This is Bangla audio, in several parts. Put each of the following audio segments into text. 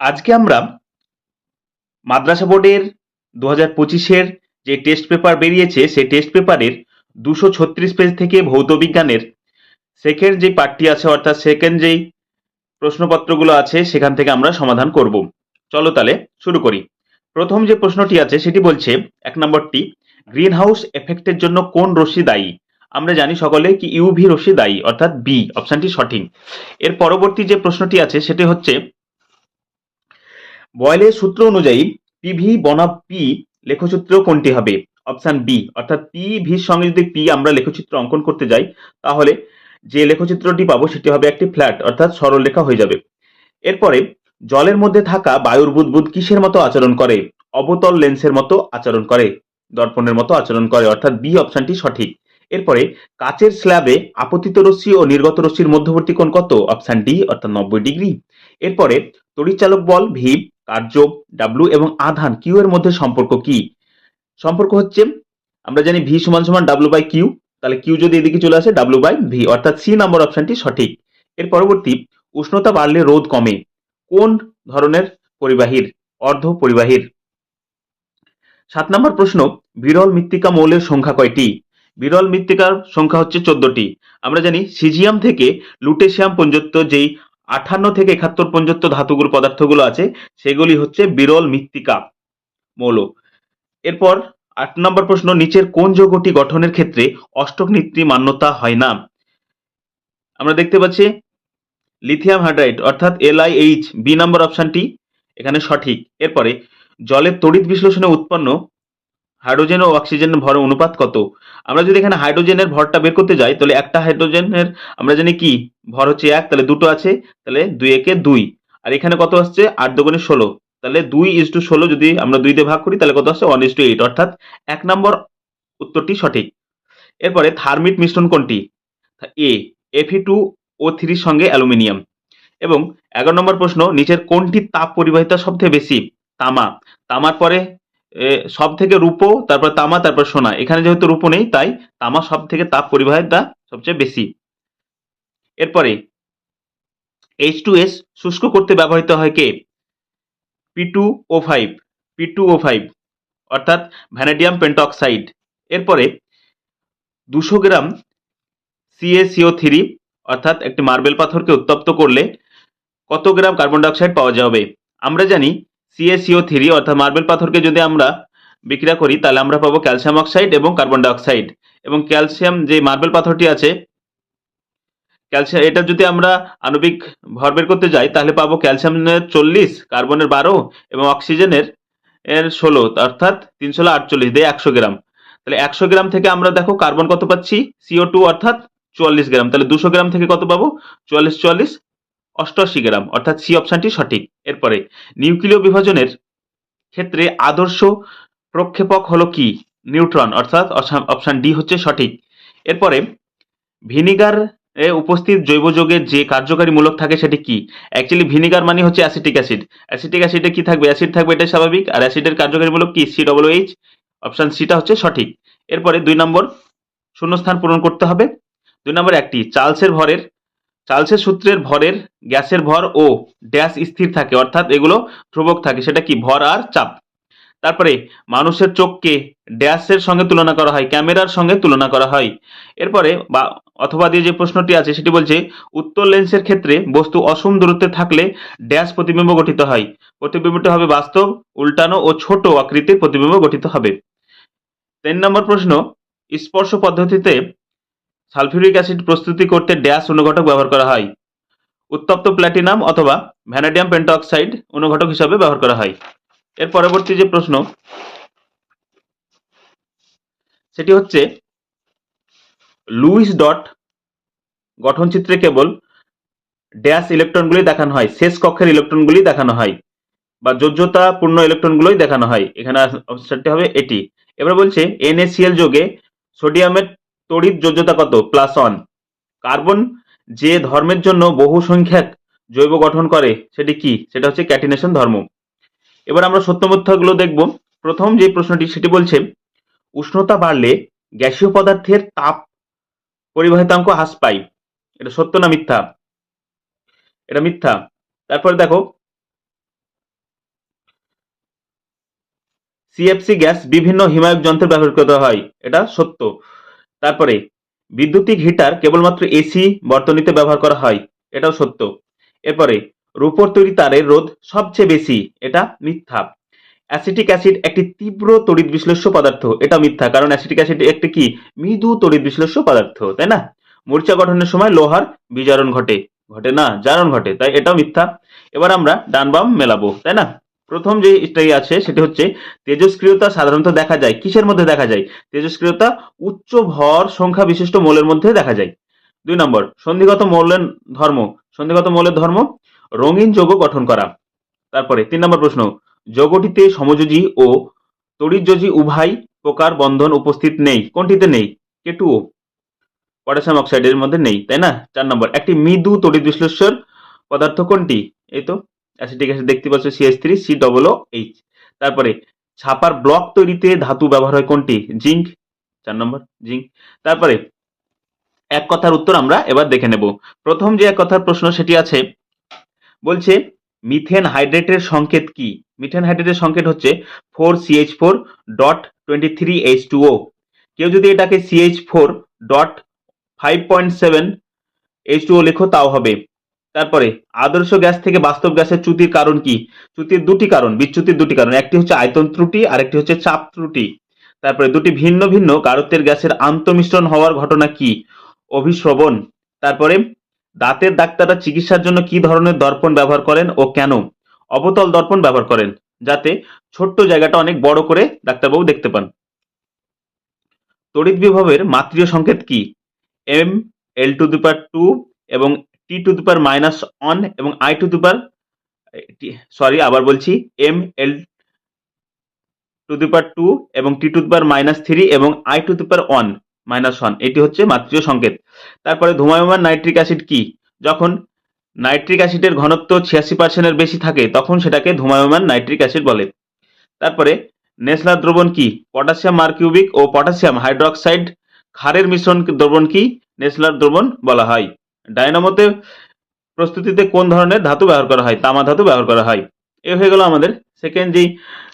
আজকে আমরা মাদ্রাসা বোর্ডের দু হাজার পঁচিশের যে টেস্ট পেপার বেরিয়েছে, সেই টেস্ট পেপারের দুশো ছত্রিশ পেজ থেকে ভৌত বিজ্ঞানের সেকেন্ড যে পার্টটি আছে, অর্থাৎ সেকেন্ড যেই প্রশ্নপত্রগুলো আছে, সেখান থেকে আমরা সমাধান করব। চলো তাহলে শুরু করি। প্রথম যে প্রশ্নটি আছে, সেটি বলছে, এক নম্বরটি গ্রিন হাউস এফেক্টের জন্য কোন রশ্মি দায়ী? আমরা জানি সকলে কি ইউভি রশ্মি দায়ী, অর্থাৎ বি অপশানটি সঠিক। এর পরবর্তী যে প্রশ্নটি আছে, সেটি হচ্ছে বয়েলের সূত্র অনুযায়ী পিভি বনাম পি লেখচিত্র কোনটি হবে? অপশান বি, অর্থাৎ পি ভির সঙ্গে যদি পি আমরা লেখচিত্র অঙ্কন করতে যাই, তাহলে যে লেখচিত্রটি পাবো সেটি হবে একটি ফ্ল্যাট, অর্থাৎ সরল রেখা হয়ে যাবে। এরপরে জলের মধ্যে থাকা বায়ুর বুদবুদ কিসের মতো আচরণ করে? অবতল লেন্সের মতো আচরণ করে, দর্পণের মতো আচরণ করে, অর্থাৎ বি অপশানটি সঠিক। এরপরে কাচের স্ল্যাবে আপতিত রশ্মি ও নির্গত রশ্মির মধ্যবর্তী কোণ কত? অপশান ডি, অর্থাৎ নব্বই ডিগ্রি। এরপরে তড়িৎচালক বল ভি কার্য ডাব্লু এবং আধান কিউ এর মধ্যে সম্পর্ক কি? সম্পর্ক হচ্ছে, আমরা জানি ভি সমান সমান ডাব্লু বাই কিউ তাহলে কিউ যদি এদিকে চলে আসে ডাব্লু বাই ভি অর্থাৎ সি নাম্বার অপশনটি সঠিক। এর পরবর্তী, উষ্ণতা বাড়লে রোদ কমে, কোন ধরনের পরিবাহীর? অর্ধ পরিবাহীর। সাত নম্বর প্রশ্ন, বিরল মৃত্তিকা মৌলের সংখ্যা কয়টি? বিরল মৃত্তিকার সংখ্যা হচ্ছে চোদ্দটি। আমরা জানি, সিজিয়াম থেকে লুটেশিয়াম পর্যন্ত যেই আঠান্ন থেকে একাত্তর পর্যন্ত ধাতুগুলো, পদার্থগুলো আছে। সেগুলি হচ্ছে বিরল মৃত্তিকা, মৌল। এরপর আট নম্বর প্রশ্ন, নিচের কোন যৌগটি গঠনের ক্ষেত্রে অষ্টক নীতি মান্যতা হয় না? আমরা দেখতে পাচ্ছি লিথিয়াম হাইড্রাইড, অর্থাৎ এলআইএইচ বি নম্বর অপশনটি, এখানে সঠিক। এরপরে জলের তড়িৎ বিশ্লেষণে উৎপন্ন হাইড্রোজেন ও অক্সিজেন ভরের অনুপাত কত? আমরা যদি এখানে হাইড্রোজেনের ভরটা বের করতে যাই, তাহলে একটা হাইড্রোজেনের, আমরা জানি কি? ভর হচ্ছে এক, তাহলে দুটো আছে, তাহলে দুই একে দুই। আর এখানে কত আসছে? আট দোকানে ষোলো। তাহলে দুই ইস টু ষোলো যদি আমরা দুইতে ভাগ করি, তাহলে কত আসছে? One is two eight. অর্থাৎ এক নম্বর উত্তরটি সঠিক। এরপরে থার্মিট মিশ্রণ কোনটি? এ এফি টু ও থ্রির সঙ্গে অ্যালুমিনিয়াম। এবং এগারো নম্বর প্রশ্ন, নিচের কোনটি তাপ পরিবাহিতা সবথেকে বেশি? তামা। তামার পরে সব থেকে রূপো, তারপর তামা, তারপর সোনা। এখানে যেহেতু রূপো নেই, তাই তামা সব থেকে তাপ পরিবাহিতা সবচেয়ে বেশি। এরপরে এইচ টু এস শুষ্ক করতে ব্যবহৃত হয় কে? P two O five P two O five অর্থাৎ ভ্যানাডিয়াম পেন্টক্সাইড এরপরে, দুশো গ্রাম সিএসিও থ্রি অর্থাৎ একটি মার্বেল পাথরকে উত্তপ্ত করলে কত গ্রাম কার্বন ডাইঅক্সাইড পাওয়া যাবে? আমরা জানি সিএসিও থ্রি অর্থাৎ মার্বেল পাথরকে যদি আমরা বিক্রিয়া করি, তাহলে আমরা পাবো ক্যালসিয়াম অক্সাইড এবং কার্বন ডাইঅক্সাইড এবং ক্যালসিয়াম যে মার্বেল পাথরটি আছে ক্যালসিয়াম এটা যদি আমরা আণবিক ভর বের করতে যাই, তাহলে পাবো ক্যালসিয়ামের চল্লিশ কার্বনের বারো এবং অক্সিজেনের এর ষোলো, অর্থাৎ তিনশো আটচল্লিশ, দিয়ে একশো গ্রাম। তাহলে একশো গ্রাম থেকে আমরা দেখো কার্বন কত পাচ্ছি? সিও টু অর্থাৎ চুয়াল্লিশ গ্রাম। তাহলে দুশো গ্রাম থেকে কত পাবো? চুয়াল্লিশ চুয়াল্লিশ। অষ্টআশি গ্রাম, অর্থাৎ সি অপশনটি সঠিক। এরপরে, নিউক্লিয় বিভাজনের ক্ষেত্রে আদর্শ প্রক্ষেপক হলো কি? নিউট্রন, অর্থাৎ অপশন ডি হচ্ছে সঠিক। এরপরে, ভিনিগার এ উপস্থিত জৈব যৌগের যে কার্যকারী মূলক থাকে সেটি কি? অ্যাকচুয়ালি ভিনিগার মানে হচ্ছে অ্যাসিটিক অ্যাসিড। অ্যাসিটিক অ্যাসিডে কি থাকবে? অ্যাসিড থাকবে, এটা স্বাভাবিক। আর অ্যাসিডের কার্যকারী মূলক কি? সি ডবল এইচ অপশান সিটা হচ্ছে সঠিক। এরপরে, দুই নম্বর শূন্যস্থান পূরণ করতে হবে। দুই নম্বর, একটি, চার্লসের ভরের চার্লসের সূত্রের ভরের, গ্যাসের ভর ও ড্যাশ স্থির থাকে, অর্থাৎ এগুলো ধ্রুবক থাকে, সেটা কি? ভর আর চাপ। তারপরে মানুষের চোখকে ড্যাশের সঙ্গে তুলনা করা হয়, ক্যামেরার সঙ্গে তুলনা করা হয়। এরপরে বা, অথবা দিয়ে যে প্রশ্নটি আছে, সেটি বলছে, উত্তর লেন্সের ক্ষেত্রে বস্তু অসম দূরত্বে থাকলে ড্যাশ প্রতিবিম্ব গঠিত হয়। প্রতিবিম্বটি হবে বাস্তব, উল্টানো ও ছোট আকৃতির প্রতিবিম্ব গঠিত হবে। তিন নম্বর প্রশ্ন, স্পর্শ পদ্ধতিতে সালফিউরিক অ্যাসিড প্রস্তুতি করতে ড্যাশ অনুঘটক ব্যবহার করা হয়। উত্তপ্ত প্ল্যাটিনাম অথবা ভ্যানাডিয়াম পেন্টঅক্সাইড অনুঘটক হিসাবে ব্যবহার করা হয়। এর পরবর্তী যে প্রশ্ন, সেটি হচ্ছে, লুইস ডট গঠনচিত্রে কেবল ড্যাশ ইলেকট্রনগুলি দেখানো হয়, শেষ কক্ষের ইলেকট্রনগুলি দেখানো হয় বা যোজ্যতা পূর্ণ ইলেকট্রনগুলোই দেখানো হয়। এখানে হবে এটি। এবার বলছে এনএসিএল যোগে সোডিয়ামের তড়িৎ যোজ্যতা কত? প্লাস ওয়ান কার্বন যে ধর্মের জন্য বহু সংখ্যক জৈব গঠন করে, সেটি কি? সেটা হচ্ছে ক্যাটিনেশন ধর্ম। এবার আমরা সত্যমথ্যগুলো দেখব। প্রথম যে প্রশ্নটি, সেটি বলছে, উষ্ণতা বাড়লে গ্যাসীয় পদার্থের তাপ পরিবাহিতাঙ্ক হ্রাস পায়। এটা সত্য না মিথ্যা? এটা মিথ্যা। তারপরে দেখো সিএফসি গ্যাস বিভিন্ন হিমায়ক যন্ত্রে ব্যবহৃত হয়। এটা সত্য। তারপরে বিদ্যুতিক হিটার কেবলমাত্র এসি বর্তনীতে ব্যবহার করা হয়, এটাও সত্য। এরপরে রূপোর তৈরি তারের রোধ সবচেয়ে বেশি, এটা মিথ্যা। অ্যাসিটিক অ্যাসিড একটি তীব্র তড়িৎ বিশ্লেষ্য পদার্থ এটা মিথ্যা, কারণ অ্যাসিটিক অ্যাসিড একটি কি? মৃদু তড়িৎ বিশ্লেষ্য পদার্থ, তাই না? মূর্ছা গঠনের সময় লোহার বিজারণ ঘটে ঘটে না, জারণ ঘটে, তাই এটাও মিথ্যা। এবার আমরা ডান বাম মেলাবো, তাই না? প্রথম যে স্টাই আছে, সেটি হচ্ছে তেজস্ক্রিয়তা সাধারণত দেখা যায়। কিসের মধ্যে দেখা যায়? তেজস্ক্রিয়তা উচ্চ ভর সংখ্যা বিশিষ্ট মৌলের মধ্যে দেখা যায়। দুই নম্বর, সন্ধিগত মৌলের ধর্ম। সন্ধিগত মৌলের ধর্ম, রঙিন যৌগ গঠন করা। তারপরে তিন নম্বর প্রশ্ন যৌগটিতে সমযোজী ও তড়িৎযোজী উভয় প্রকার বন্ধন উপস্থিত নেই। কোনটিতে নেই? কে টু পটাশিয়াম অক্সাইডের মধ্যে নেই, তাই না? চার নম্বর, একটি মৃদু তড়িৎ বিশ্লেষণ পদার্থ কোনটি? এই তো অ্যাসিটিক অ্যাসিড দেখতে পাচ্ছ CS three C double O H তারপরে, ছাপার ব্লক তৈরিতে ধাতু ব্যবহার হয় কোনটি? জিঙ্ক চার নম্বর জিঙ্ক তারপরে, এক কথার উত্তর আমরা এবার দেখে নেব। প্রথম যে এক কথার প্রশ্ন, সেটি আছে, বলছে, মিথেন হাইড্রেটের সংকেত কি? মিথেন হাইড্রেটের সংকেত হচ্ছে four CH four dot twenty three H two O কেউ যদি এটাকে CH four dot five point seven H two O লেখো, তাও হবে। তারপরে, আদর্শ গ্যাস থেকে বাস্তব গ্যাসের চ্যুতির কারণ কি? চ্যুতির দুটি কারণ, বিচ্যুতির দুটি কারণ। একটি হচ্ছে আয়তন ত্রুটি আর একটি হচ্ছে চাপ ত্রুটি। তারপরে, দুটি ভিন্ন ভিন্ন গারত্বের গ্যাসের আন্তঃমিশ্রণ হওয়ার ঘটনা কি? অভিশ্রবণ তারপরে, দাঁতের ডাক্তাররা চিকিৎসার জন্য কি ধরনের দর্পণ ব্যবহার করেন ও কেন? অবতল দর্পণ ব্যবহার করেন, যাতে ছোট্ট জায়গাটা অনেক বড় করে ডাক্তারবাবু দেখতে পান। তড়িৎ বিভবের মাত্রীয় সংকেত কি? M, L to the two এবং T to the power minus one এবং I to the power sorry আবার বলছি M L to the power two এবং T to the power minus three এবং I to the power one minus one এটি হচ্ছে মাত্রীয় সংকেত। তারপরে ধূমায়মান নাইট্রিক অ্যাসিড কি? যখন নাইট্রিক অ্যাসিডের ঘনত্ব ছিয়াশি পার্সেন্টের বেশি থাকে, তখন সেটাকে ধূমায়মান নাইট্রিক অ্যাসিড বলে। তারপরে নেসলার দ্রবণ কি? পটাশিয়াম মার্কিউবিক ও পটাশিয়াম হাইড্রোক্সাইড, ক্ষারের মিশ্রণ দ্রবণ কি? নেসলার দ্রবণ বলা হয়। ডায়নামোতে প্রস্তুতিতে কোন ধরনের ধাতু ব্যবহার করা হয়? তামা ধাতু ব্যবহার করা হয়। এ হয়ে গেল আমাদের সেকেন্ড যেই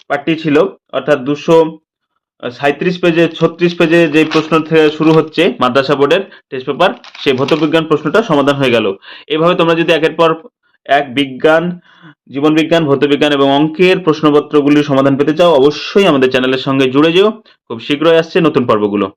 পার্টটি ছিল, অর্থাৎ দুশো সাঁত্রিশ পেজে, ছত্রিশ পেজে যে প্রশ্ন থেকে শুরু হচ্ছে মাদ্রাসা বোর্ডের টেস্ট পেপার সেই ভৌতবিজ্ঞান প্রশ্নটা সমাধান হয়ে গেল। এভাবে তোমরা যদি একের পর এক বিজ্ঞান, জীবন বিজ্ঞান, ভৌতবিজ্ঞান এবং অঙ্কের প্রশ্নপত্রগুলির সমাধান পেতে চাও, অবশ্যই আমাদের চ্যানেলের সঙ্গে জুড়ে যেও। খুব শীঘ্রই আসছে নতুন পর্বগুলো।